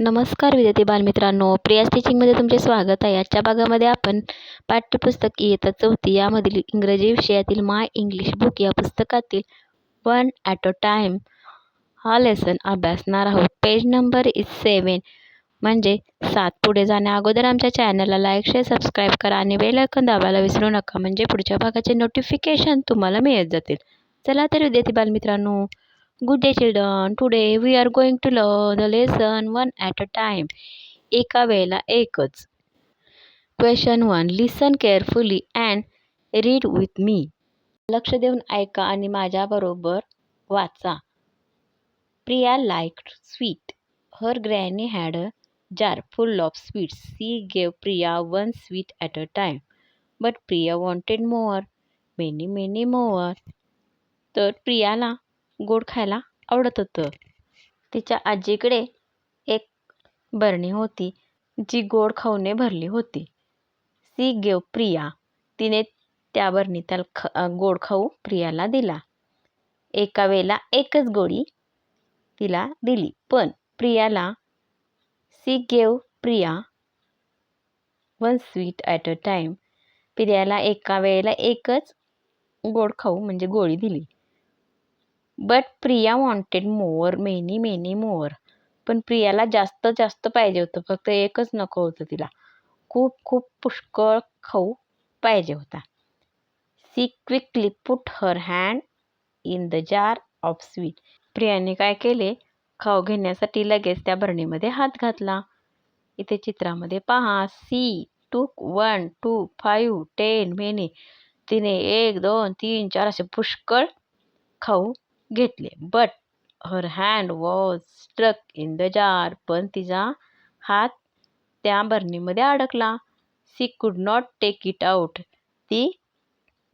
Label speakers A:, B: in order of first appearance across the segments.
A: नमस्कार विद्यार्थी बालमित्रांनो प्रिया टीचिंगमध्ये तुमचे स्वागत आहे. आजच्या भागामध्ये आपण पाठ्यपुस्तक इयत्ता चौथी यामधील इंग्रजी विषयातील माय इंग्लिश बुक या पुस्तकातील वन ॲट अ टाईम हा लेसन अभ्यासणार आहोत. पेज नंबर इज सेवन म्हणजे सात. पुढे जाण्या अगोदर आमच्या चॅनलला लाईक शेअर सबस्क्राईब करा आणि बेलायकन दाबायला विसरू नका. म्हणजे पुढच्या भागाचे नोटिफिकेशन तुम्हाला मिळत जातील. चला तर विद्यार्थी बालमित्रांनो good day children today we are going to learn the lesson one at a time एका वेळेला एकच question one listen carefully and read with me लक्ष देऊन ऐका आणि माझ्याबरोबर वाचा Priya like sweet her granny had a jar full of sweets. She gave Priya one sweet at a time. But Priya wanted more, many, many more. तर प्रियाला गोड खायला आवडत होतं. तिच्या आजीकडे एक बरणी होती जी गोड खाऊने भरली होती. सी. गेव प्रिया तिने त्या बरणीतील ख गोड खाऊ प्रियाला दिला. एका वेळेला एकच गोळी तिला दिली पण प्रियाला she. Gave Priya one sweet at a time प्रियाला एका वेळेला एकच गोड खाऊ म्हणजे गोळी दिली. But Priya wanted more many many more पण प्रियाला जास्त जास्त पाहिजे होतं. फक्त एकच नको होतं तिला. खूप खूप पुष्कळ खाऊ पाहिजे होता. She quickly put her hand in the jar of sweet प्रियाने काय केले? खाऊ घेण्यासाठी लगेच त्या भरणीमध्ये हात घातला. इथे चित्रामध्ये पहा. She took one two five ten many. तिने एक दोन तीन चार असे पुष्कळ खाऊ घेतले. But her hand was struck in the jar पण तिचा हात त्या बरणीमध्ये अडकला. सी कुड नॉट टेक इट आऊट ती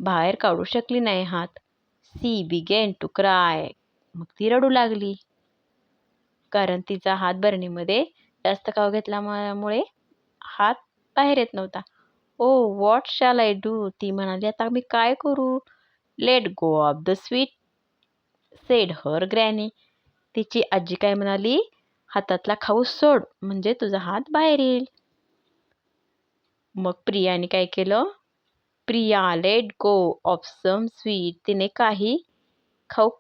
A: बाहेर काढू शकली नाही हात. सी बिगेन टू क्राय मग ती रडू लागली. कारण तिचा हात बरणीमध्ये जास्त काव घेतल्यामुळे हात बाहेर येत नव्हता. Oh what shall I do ती म्हणाली आता मी काय करू? Let go of the sweet said her granny. तिची आजी काय म्हणाली? हातातला खाऊ सोड म्हणजे तुझा हात बाहेर येईल. मग प्रियाने काय केलं? Priya let go of some sweet तिने काही खाऊ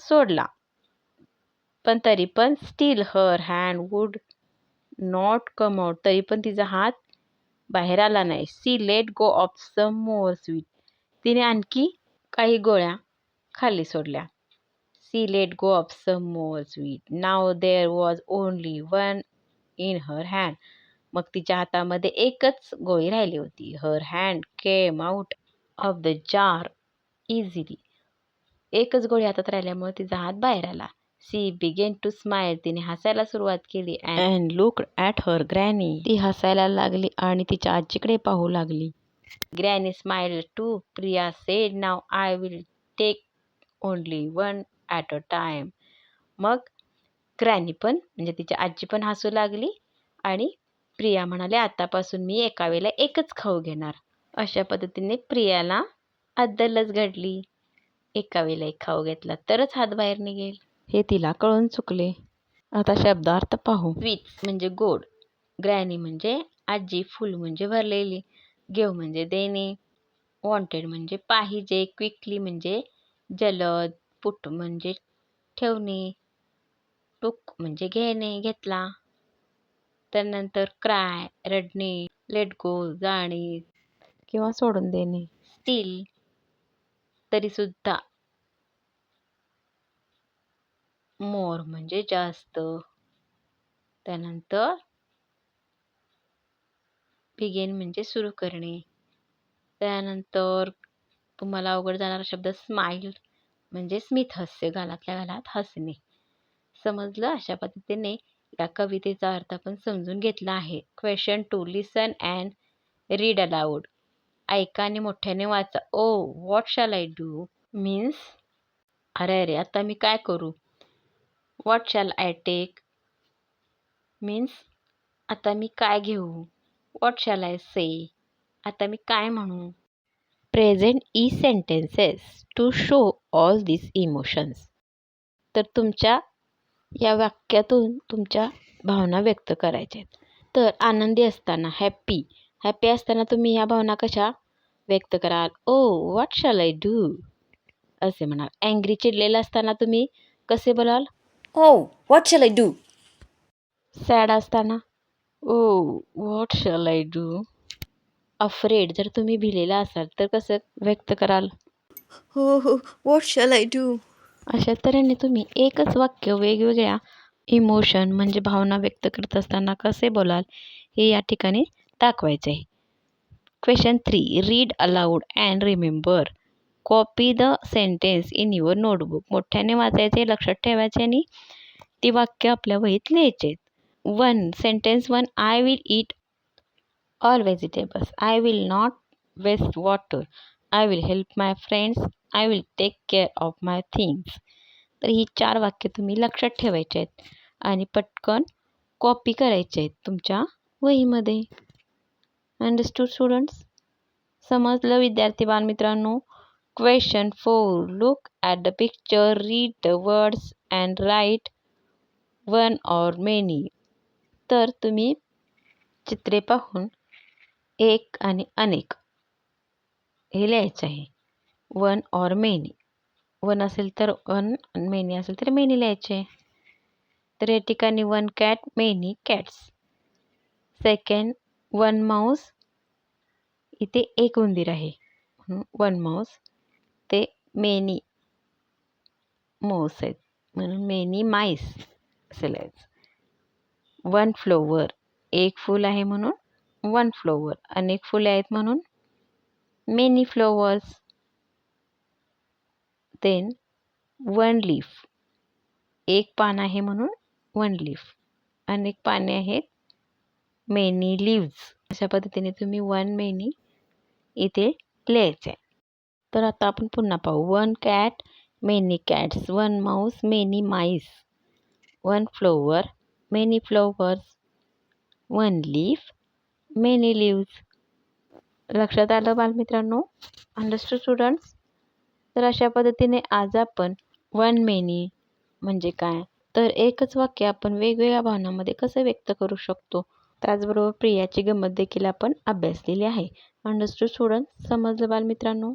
A: सोडला. पण तरी पण still her hand would not come out तरी पण तिचा हात बाहेर आला नाही. She let go of some more sweet तिने आणखी काही गोळ्या खाली सोडल्या. She let go of some more sweet. Now there was only one in her hand मग तिच्या हातामध्ये एकच गोळी राहिली होती. Her hand came out of the jar easily एकच गोळी हातात राहिल्यामुळे तिचा हात बाहेर आला. सी बिगेन टू स्माईल तिने हसायला सुरुवात केली and look at her granny ती हसायला लागली आणि तिच्या आजीकडे पाहू लागली. Granny smile to Priya said now I will take only one at a time मग ग्रॅनी पण म्हणजे तिची आजी पण हसू लागली आणि प्रिया म्हणाले आतापासून मी एका वेळेला एकच खाऊ घेणार. अशा पद्धतीने प्रियाला अद्दलच घडली. एका वेळेला एक खाऊ घेतला तरच हात बाहेर निघेल. हे तिला कळून चुकले. आता शब्दार्थ पाहू. स्वीट म्हणजे गोड. ग्रॅनी म्हणजे आजी फुल म्हणजे भरलेली घेव म्हणजे देणे वॉन्टेड म्हणजे पाहिजे क्विकली म्हणजे जलद पुट म्हणजे ठेवणे टुक म्हणजे घेणे घेतला. त्यानंतर क्राय रडणे लेट गो जाणे किंवा सोडून देणे. स्टील तरीसुद्धा मोर म्हणजे जास्त. त्यानंतर बिगेन म्हणजे सुरू करणे. त्यानंतर तुम्हाला अवघड जाणारा शब्द स्माईल म्हणजे स्मित हस्य गालातल्या गालात हसणे. समजलं? अशा पद्धतीने या कवितेचा अर्थ आपण समजून घेतला आहे. Question two listen and read aloud ऐका आणि मोठ्याने वाचा. ओ what shall I do means अरे अरे आता मी काय करू? What shall I take means आता मी काय घेऊ? व्हॉट शॅल आय से आता मी काय म्हणू? Present E sentences to show all this emotions तर तुमच्या या वाक्यातून तुमच्या भावना व्यक्त करायच्या आहेत. तर आनंदी असताना हॅप्पी हॅप्पी असताना तुम्ही ह्या भावना कशा व्यक्त कराल? Oh what shall I do असे म्हणाल. अँग्री चिडलेलं असताना तुम्ही कसे बोलाल?
B: Oh, what shall I do?
A: Sad असताना. ओ what shall I do afraid जर तुम्ही भिलेला असाल तर कसं व्यक्त कराल?
B: Oh, what shall I do?
A: अशा तऱ्हेने तुम्ही एकच वाक्य वेगवेगळ्या इमोशन म्हणजे भावना व्यक्त करत असताना कसे बोलाल हे या ठिकाणी दाखवायचे आहे question three read aloud and remember copy the sentence in your notebook मोठ्याने वाचायचे लक्षात ठेवायचे आणि ती वाक्य आपल्या वहीत लिहायचे. One sentence one I will eat all vegetables I will not waste water I will help my friends I will take care of my things तर ही चार वाक्य तुम्ही लक्षात ठेवायचे आहेत. आणि पटकन कॉपी करायचे आहेत तुमच्या वहीमध्ये. अंडरस्टूड स्टुडंट्स समजलं विद्यार्थी बालमित्रांनो? Question four look at the picture read the words and write one or many तर तुम्ही चित्रे पाहून एक आणि अनेक. हे लिहायचं आहे. One or many. वन असेल तर वन आणि मेनी असेल तर मेनी लिहायचे. तर या ठिकाणी one cat many cats. Second one mouse. इथे एक उंदीर आहे. One mouse. ते मेनी माऊस आहेत. म्हणून मेनी माईस असे लिहायचं. One flower. एक फूल आहे म्हणून वन फ्लोवर अनेक फुले आहेत म्हणून. Many flowers then one leaf एक पान आहे म्हणून वन लीफ अनेक पाने आहेत. मेनी लीव्ज अशा पद्धतीने तुम्ही वन मेनी इथे लिहायचे. तर आता आपण पुन्हा पाहू. One cat many cats one mouse many mice one flower many flowers one leaf many leaves लक्षात आलं बालमित्रांनो? अंडरस्टूड स्टुडंट्स तर अशा पद्धतीने आज आपण वन मेनी म्हणजे काय? तर एकच वाक्य आपण वेगवेगळ्या भावनामध्ये कसं व्यक्त करू शकतो? त्याचबरोबर प्रियाची गंमत देखील आपण अभ्यासलेली आहे. अंडरस्टूड स्टुडंट समजलं बालमित्रांनो?